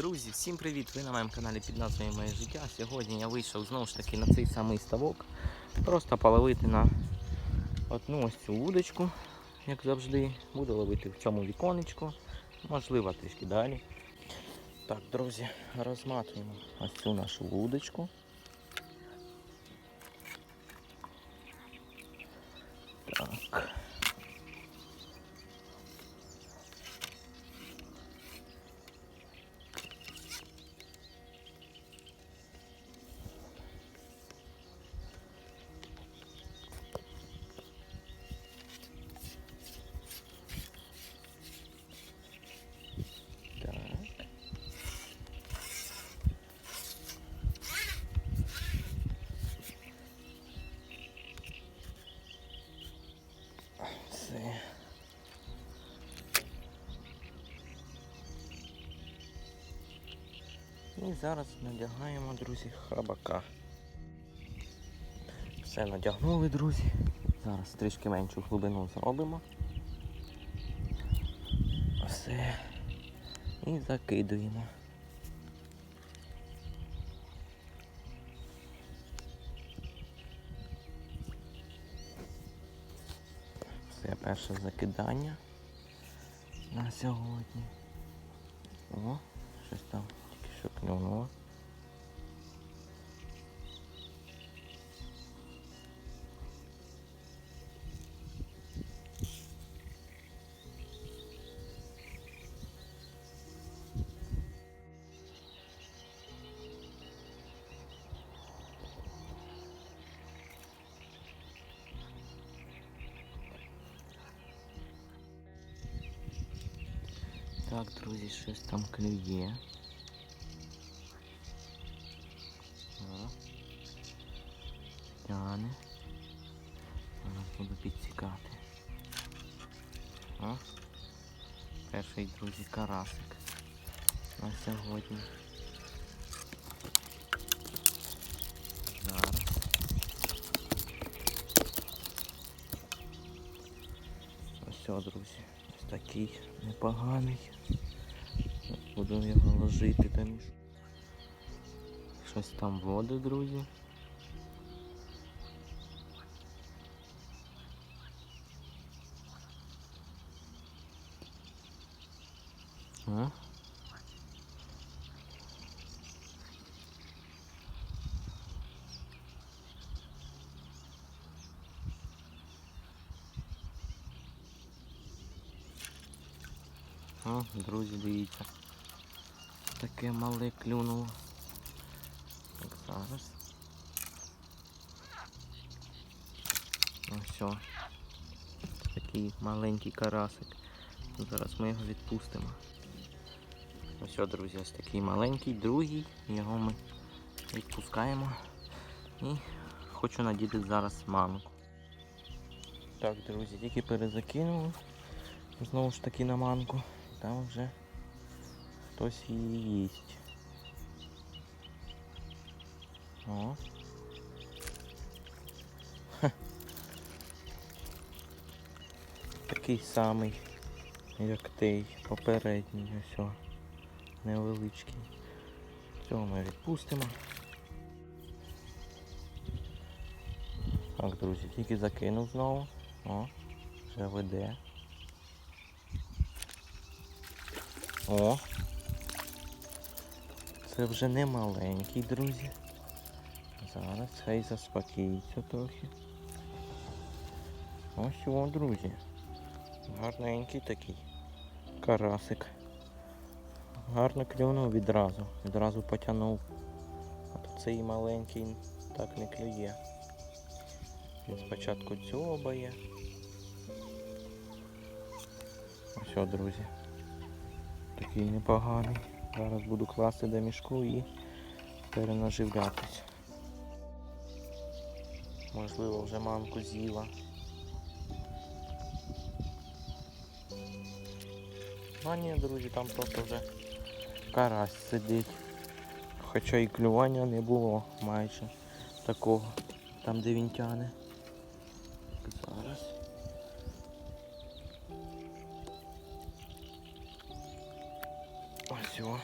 Друзі, всім привіт! Ви на моєму каналі під назвою Моє життя. Сьогодні я вийшов знову ж таки на цей самий ставок. Просто половити на одну ось цю вудочку, як завжди. Буду ловити в цьому віконечку, можливо трішки далі. Так, друзі, розматуємо ось цю нашу вудочку. І зараз надягаємо, друзі, хабака. Все надягнули, друзі. Зараз трішки меншу глибину зробимо. Все. І закидуємо. Все перше закидання на сьогодні. О, щось там тільки. Так, друзі, щось там клює. Тяне. Зараз буду підсікати. О. Перший, друзі, карасик на сьогодні. Зараз. Ось, друзі. Ось такий непоганий. Буду його ложити там. Щось там води, друзі. О. Друзі, дивіться. Таке мале клюнуло. Так, зараз. Ну все. Такий маленький карасик. Зараз ми його відпустимо. Ну все, друзі, ось такий маленький, другий. Його ми відпускаємо. І хочу надіти зараз манку. Так, друзі, тільки перезакинули. Знову ж таки на манку. Там вже хтось її їсть. О. Такий самий, як той попередній, ось. Невеличкий. Цього ми відпустимо. Так, друзі, тільки закинув знову. О, вже веде. О! Це вже не маленький, друзі. Зараз хай заспокіється трохи. Ось о, друзі. Гарненький такий карасик. Гарно клюнув відразу. Відразу потягнув. А то цей маленький так не клює. Він спочатку дзьобає. О, друзі. Такий непоганий. Зараз буду класти до мішку і перенаживлятись. Можливо, вже мамку з'їла. А ні, друзі, там просто вже карась сидить. Хоча і клювання не було майже такого, там де він тяне. Зараз. Ось о.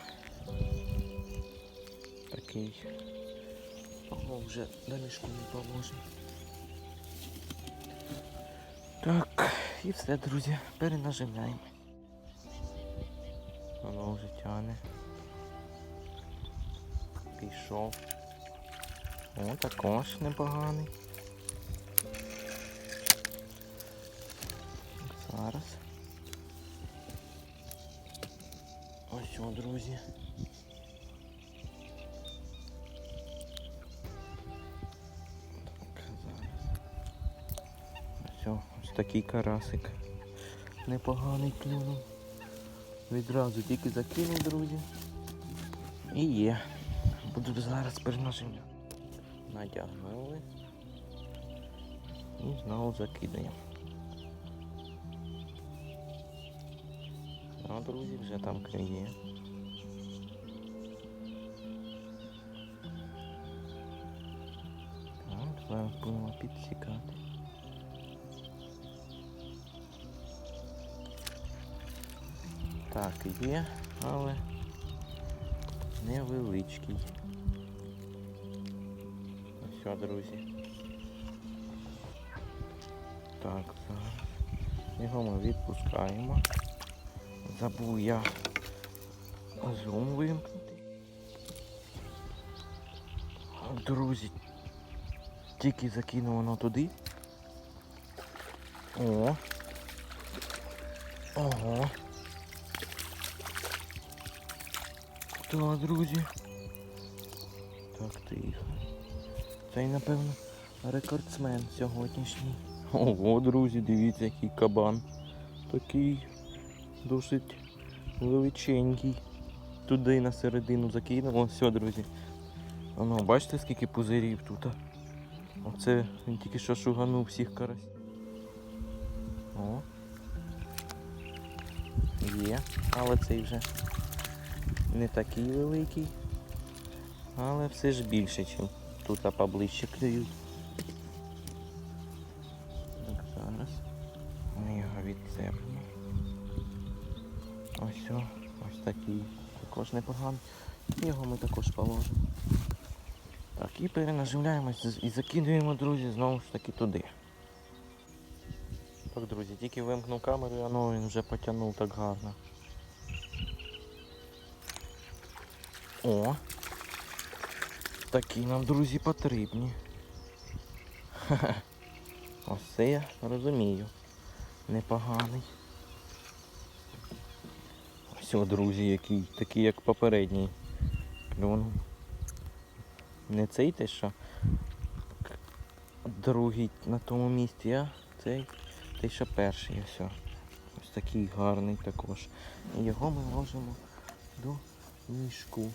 такий. Ого, вже до мішку не положено. Так, і все, друзі, перенаживляємо. Воно вже тяне. Пішов. О, також непоганий. Зараз. Ось о, друзі. Так, зараз. Ось, ось такий карасик. Непоганий клюнув. Відразу тільки закинув, друзі. І є. Буду зараз перенаживляти. Надягнули. І знову закидаємо. А, друзі, вже там клює. Так, зараз будемо підсікати. Так, є, але невеличкий. Ну все, друзі. Так, зараз. Його ми відпускаємо. Забув я зум вимкнути. Друзі, тільки закинув воно туди. О. Ого. Так, друзі. Так, тихо. Цей, напевно, рекордсмен сьогоднішній. Ого, друзі, дивіться, який кабан. Такий досить величенький. Туди на середину закинув. О, все, друзі. Воно, бачите, скільки пузирів тут. Оце він тільки що шуганув всіх карась. О. Є, але цей вже не такий великий. Але все ж більше, ніж тут поближче клюють. Так, зараз. Ми його відцепимо. Ось о, ось такий. Також непоганий. Його ми також положимо. Так, і перенаживляємось і закидуємо, друзі, знову ж таки туди. Так, друзі, тільки вимкнув камеру, і воно він вже потягнув так гарно. О! Такі нам, друзі, потрібні. Ось я розумію. Непоганий. Все, друзі, який, такий як попередній. Клюнув. Не цей те, що другий на тому місці, а цей той, що перший. Ось. Ось такий гарний також. І його ми ложимо до мішку.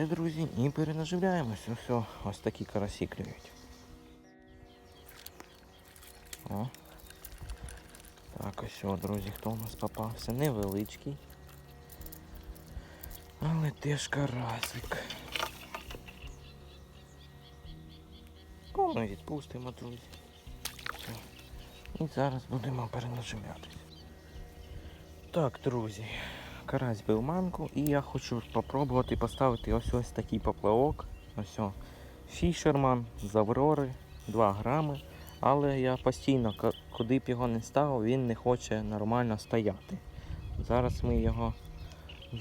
Все, друзі, і перенаживляємося. Все, ось такі карасі клюють. О. Так, ось, о, друзі, хто у нас попався? Невеличкий. Але теж карасик. Ми відпустимо, друзі. Все. І зараз будемо перенаживлятися. Так, друзі, карась бив манку і я хочу спробувати поставити ось ось такий поплавок. Ось. Фішерман з Аврори 2 грами. Але я постійно, куди б його не ставив, він не хоче нормально стояти. Зараз ми його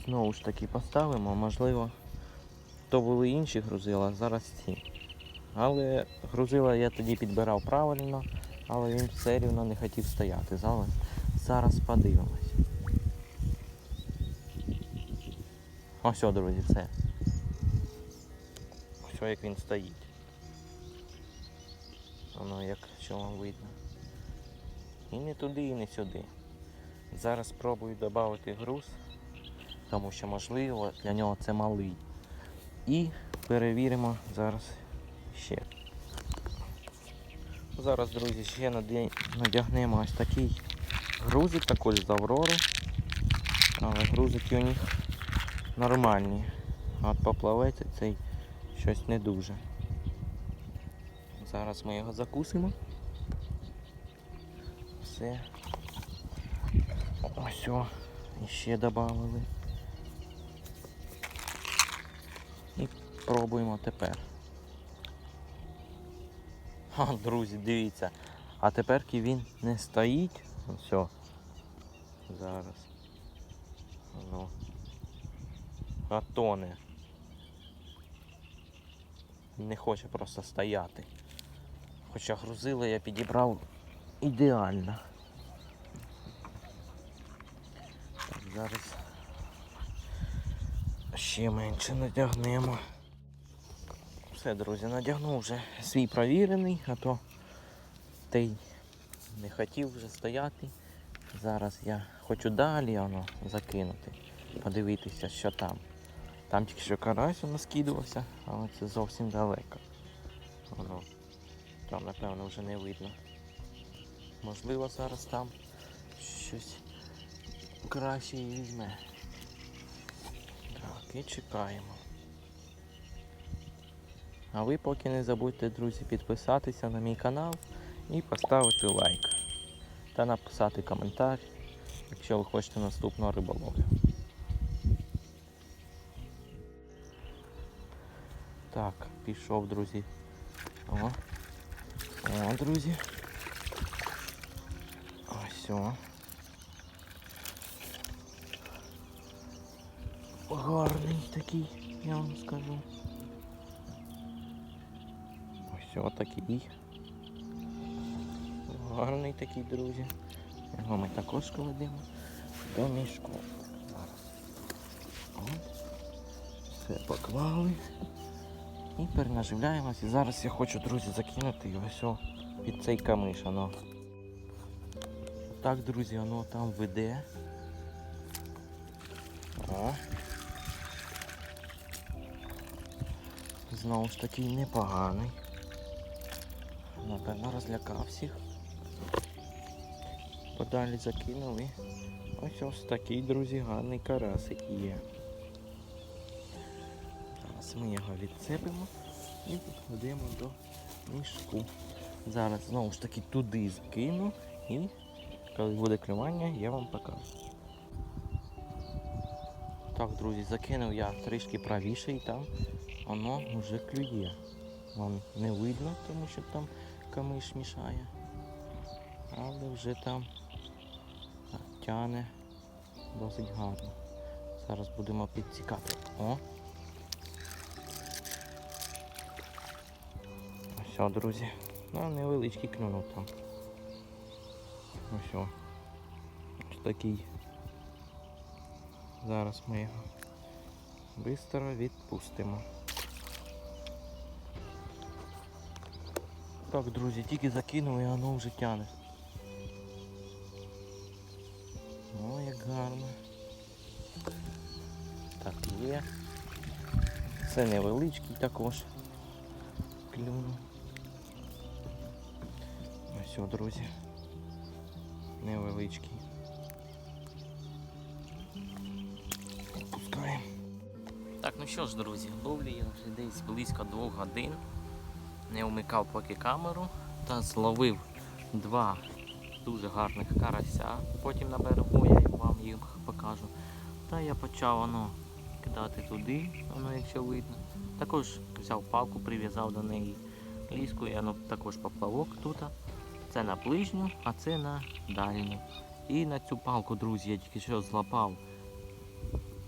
знову ж таки поставимо. Можливо, то були інші грузила, зараз ці. Але грузила я тоді підбирав правильно, але він все рівно не хотів стояти. Зараз подивимось. Ось, друзі, все. Ось як він стоїть. Воно як що вам видно. І не туди, і не сюди. Зараз спробую додати груз, тому що можливо для нього це малий. І перевіримо зараз ще. Зараз, друзі, ще надягнемо ось такий грузик, також з Аврори. Але грузики у них нормальні. А от поплавець цей щось не дуже. Зараз ми його закусимо. Все. Ось о, і ще додали. Пробуємо тепер. Ха, друзі, дивіться. А тепер він не стоїть. Все. Зараз. Ну. А тоне. Не хоче просто стояти. Хоча грузило я підібрав ідеально. Так, зараз ще менше надягнемо. Все, друзі, надягнув вже свій провірений, а то той не хотів вже стояти. Зараз я хочу далі воно закинути, подивитися, що там. Там тільки що карась воно скидувався, але це зовсім далеко. Воно там, напевно, вже не видно. Можливо, зараз там щось краще і візьме. Так, і чекаємо. А ви поки не забудьте, друзі, підписатися на мій канал і поставити лайк. Та написати коментар, якщо ви хочете наступного риболовлю. Так, пішов, друзі. О. О, друзі. Ось о. Гарний такий, я вам скажу. Ось такий. Гарний такий, друзі. Його ми також кладемо до мішку. Зараз. Все поклали. І перенаживляємось. І зараз я хочу, друзі, закинути його під цей камиш. Воно. Так, друзі, воно там веде. О. Знову ж таки непоганий. Напевно, розлякав всіх. Подалі закинули. Ось ось такий, друзі, гарний карасик є. Ми його відцепимо і покладемо до мішку. Зараз знову ж таки туди закину і коли буде клювання, я вам покажу. Так, друзі, закинув я трішки правіше і там воно вже клює. Вам не видно, тому що там камиш мішає. Але вже там тяне досить гарно. Зараз будемо підцікати. О! Ось, друзі. Ну, невеличкий клюнув там. Ось. о. Ось такий. Зараз ми його швидко відпустимо. Так, друзі, тільки закинув і воно вже тяне. О, як гарно. Так, є. Це невеличкий також. Клюнув. О, друзі. Невеличкий. Опускаємо. Так, ну що ж, друзі, ловлю я вже десь близько двох годин. Не вмикав поки камеру та зловив два дуже гарних карася. Потім на я вам їх покажу. Та я почав воно кидати туди, воно якщо видно. Також взяв палку, прив'язав до неї ліску, і воно також поплавок тут. Це на ближню, а це на дальню. І на цю палку, друзі, я тільки що злапав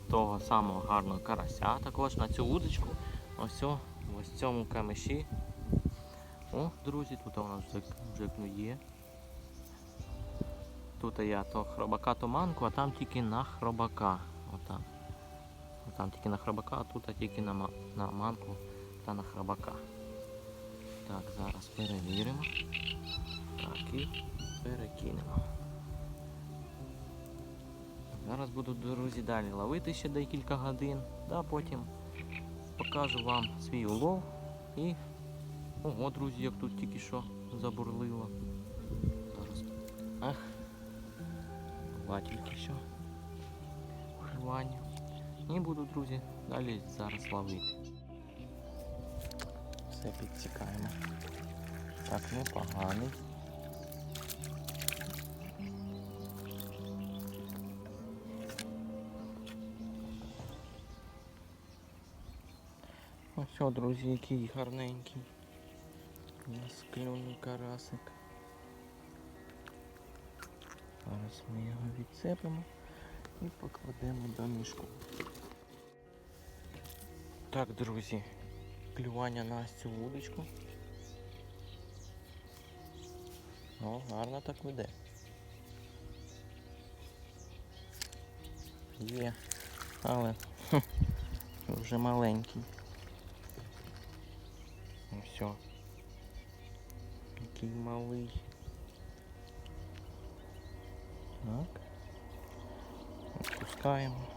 того самого гарного карася. Також на цю удочку, ось в ось цьому камеші. О, друзі, тут у нас клює. Тут я то хробака, то манку, а там тільки на хробака. Отам. Там тільки на хробака, а тут тільки на, на манку та на хробака. Так, зараз перевіримо. Так, і перекинемо. Зараз буду, друзі, далі ловити ще декілька годин, да, потім покажу вам свій улов і. Ого, друзі, як тут тільки що забурлило. Зараз. Ах. Два тільки що. Клювання. І буду, друзі, далі зараз ловити. Все підцікаємо. Так, непоганий. Ось, о, друзі, який гарненький. У нас клюнув карасик. Зараз ми його відцепимо і покладемо до мішку. Так, друзі, клювання на цю вудочку. О, гарно так веде. Є, але хм, вже маленький. Ну все. Який малий. Так. Відпускаємо.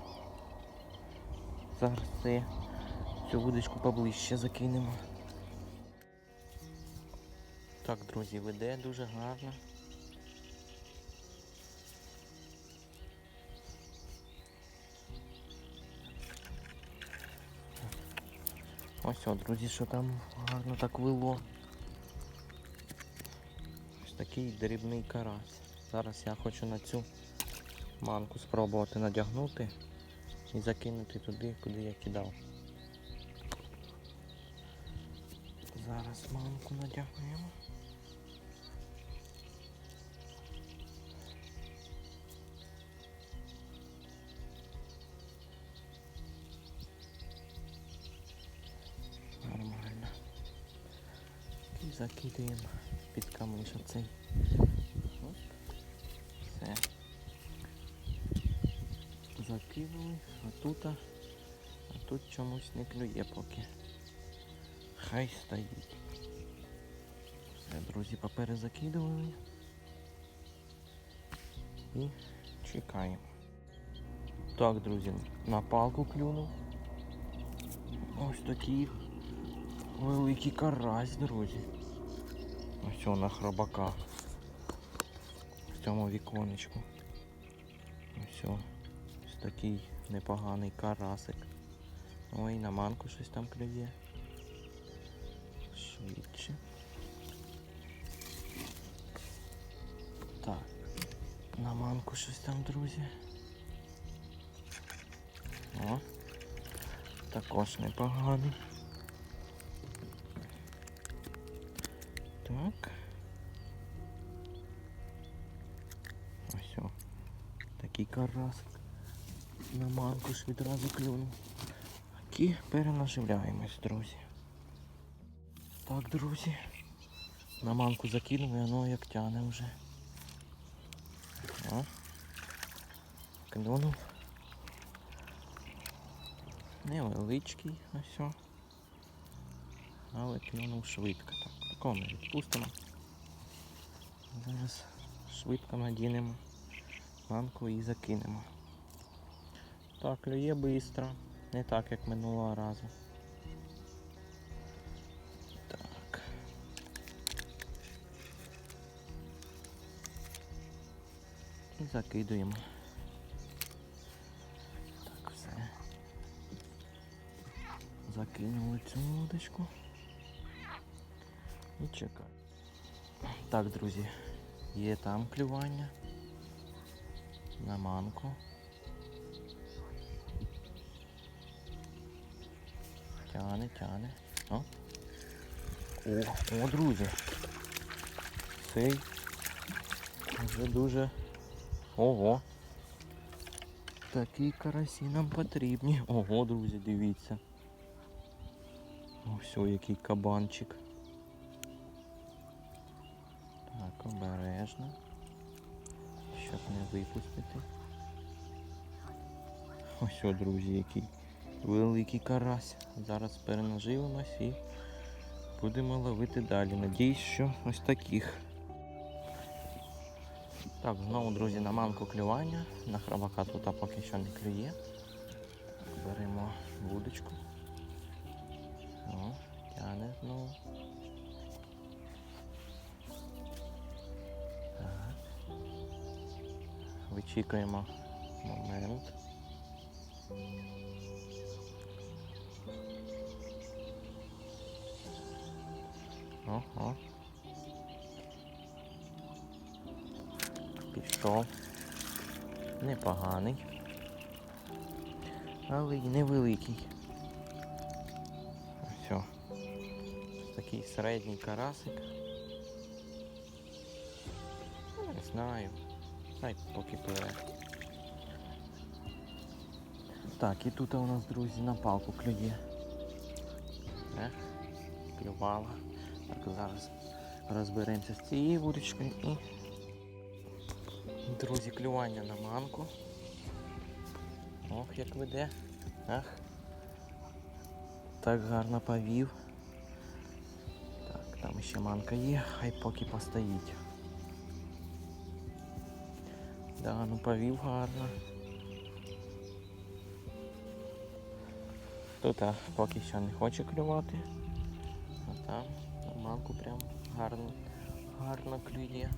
Зараз це цю вудочку поближче закинемо. Так, друзі, веде дуже гарно. Ось, о, друзі, що там гарно так вело. Ось такий дрібний карась. Зараз я хочу на цю манку спробувати надягнути і закинути туди, куди я кидав. Зараз манку надягнемо. Нормально. І закидаємо під камиш оцей. Все. Закинули, а тут, а тут чомусь не клює поки. Хай стоїть. Все, друзі, поперезакидували. І чекаємо. Так, друзі, на палку клюнув. Ось такий великий карась, друзі. Ось на хробаках. В цьому віконечку. Ось ось такий непоганий карасик. Ой, на манку щось там клює. Швидше. Так. На манку щось там, друзі. О. Також непоганий. Так. Ось о. Такий карасик. На манку ж відразу клюнув. Такі перенаживляємось, друзі. Так, друзі. На манку закинув і воно як тяне вже. О. Клюнув. Невеличкий ось. о. Але клюнув швидко. Так, такого ми відпустимо. Зараз швидко надінемо манку і закинемо. Так, клює швидко. Не так, як минулого разу. Закидуємо. Так, все. Закинули цю удочку. І чекай. Так, друзі, є там клювання. На манку. Тяне, тяне. О. О, о, друзі. Цей вже дуже. Ого. Такі карасі нам потрібні. Ого, друзі, дивіться. Ось який кабанчик. Так, обережно. Щоб не випустити. Ось о, друзі, який великий карась. Зараз перенаживимось і будемо ловити далі. Надіюсь, що ось таких. Так, знову, друзі, на манку клювання. На храбака тут поки що не клює. Беремо вудочку. О, тяне знову. Вичікуємо момент. Ого. Пішов. Непоганий. Але й невеликий. Все. Такий середній карасик. Не знаю. Хай поки пливе. Так, і тут у нас, друзі, на палку клює. Ех, клювала. Так, зараз розберемося з цією вудочкою і. Друзі, клювання на манку. Ох, як веде. Ах. Так гарно повів. Так, там ще манка є, хай поки постоїть. Да, ну повів гарно. Тут а, поки що не хоче клювати. А там на манку прям гарно, гарно клює.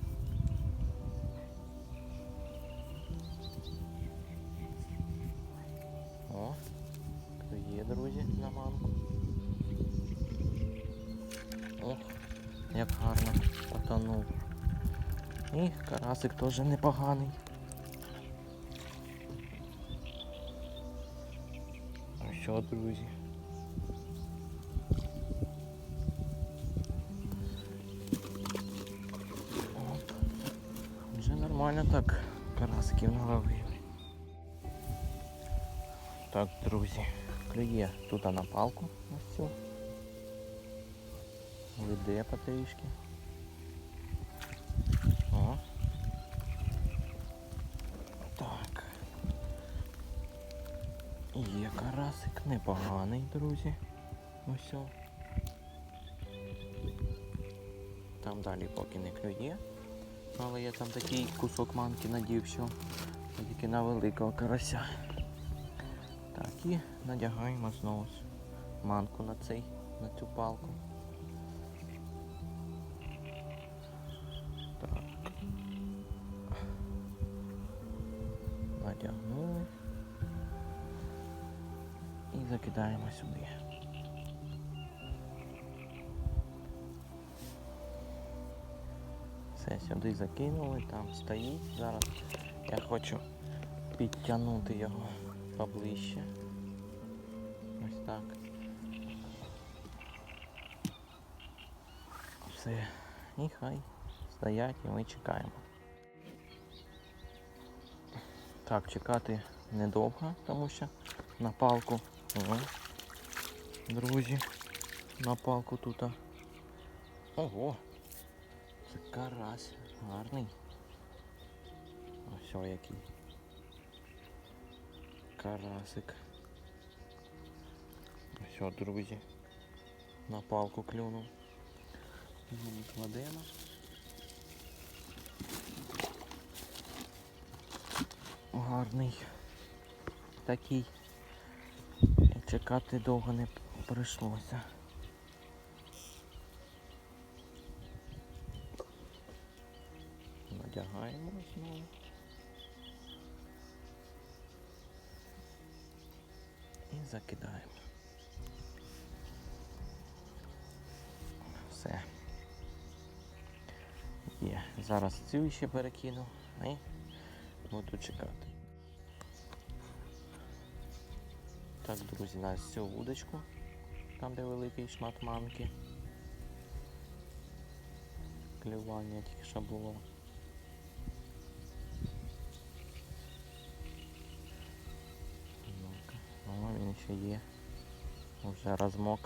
І карасик теж непоганий. Ну що, друзі? Оп. Вже нормально так карасиків наловили. Так, друзі, клює тут на палку ось цю. Веде потрішки. Карасик, непоганий, друзі. Ось. Там далі поки не клює. Але я там такий кусок манки надів, що тільки на великого карася. Так, і надягаємо знову манку на цей, на цю палку. І сюди. Все, сюди закинули, там стоїть. Зараз я хочу підтягнути його поближче. Ось так. Все. І хай стоять і ми чекаємо. Так, чекати недовго, тому що на палку. О, друзі, на палку тут. Ого! Це карась гарний. Ось який. Карасик. Ось друзі. На палку клюнув. Його кладемо. Гарний. Такий. Чекати довго не прийшлося. Надягаємо знову. І закидаємо. Все. Є. Зараз цю ще перекину і буду чекати. Так, друзі, на цю вудочку, там де великий шмат манки. Клювання тільки що було. О, він ще є. Уже розмок.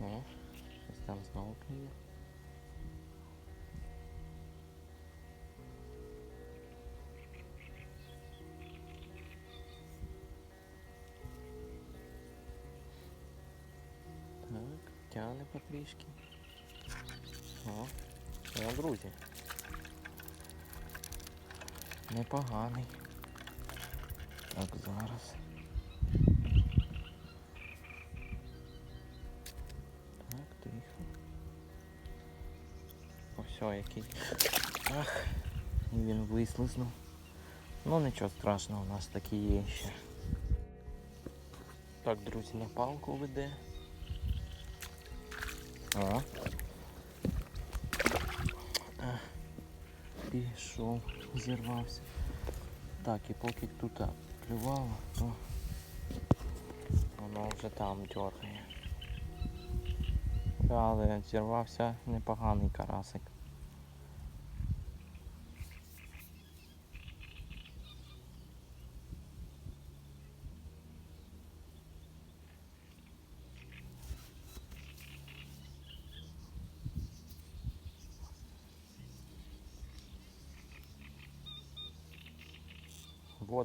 О, там знову клює. Тягне потрішки. О, о, друзі. Непоганий. Так, зараз. Так, тихо. О, який. Ах, і він вислизнув. Ну нічого страшного, у нас такі є ще. Так, друзі, на палку веде. О. А, Пішов. зірвався. Так, і поки тут клювало, то воно вже там дергає. Але зірвався непоганий карасик.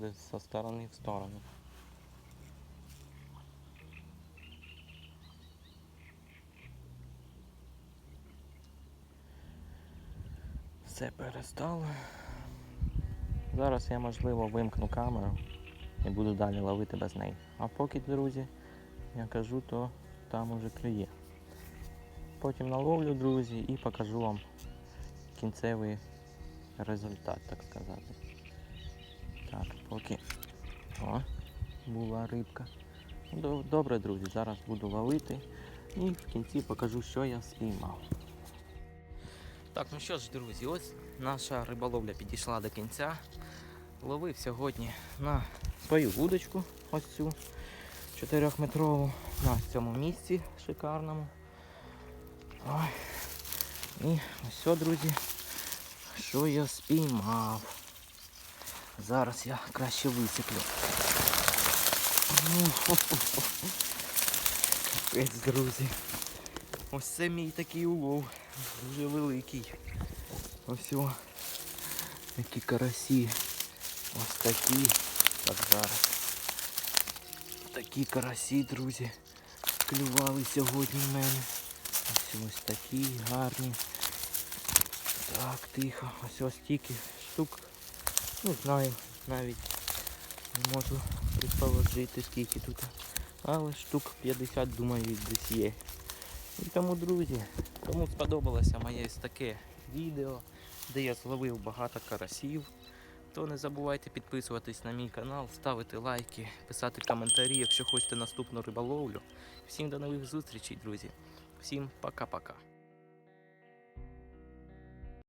Водить со сторони в сторону. Все перестало. Зараз я можливо вимкну камеру і буду далі ловити без неї. А поки, друзі, я кажу, то там уже клює. Потім наловлю, друзі, і покажу вам кінцевий результат, так сказати. Так, поки. О, була рибка. Добре, друзі, зараз буду ловити і в кінці покажу, що я спіймав. Так, ну що ж, друзі, ось наша риболовля підійшла до кінця. Ловив сьогодні на свою вудочку, ось цю 4-метрову, на цьому місці шикарному. Ой. І ось, друзі, що я спіймав. Зараз я краще висиплю. Ну, Капець, друзі. Ось це мій такий улов. Дуже великий. Ось о. Які карасі. Ось такі. Так зараз. Такі карасі, друзі. Клювали сьогодні в мене. Ось ось такі гарні. Так, тихо. Ось ось стільки штук. Не знаю, навіть не можу предположити скільки тут. Але штук 50, думаю, десь є. І тому, друзі, кому сподобалося моє таке відео, де я зловив багато карасів, то не забувайте підписуватись на мій канал, ставити лайки, писати коментарі, якщо хочете наступну риболовлю. Всім до нових зустрічей, друзі. Всім пока-пока.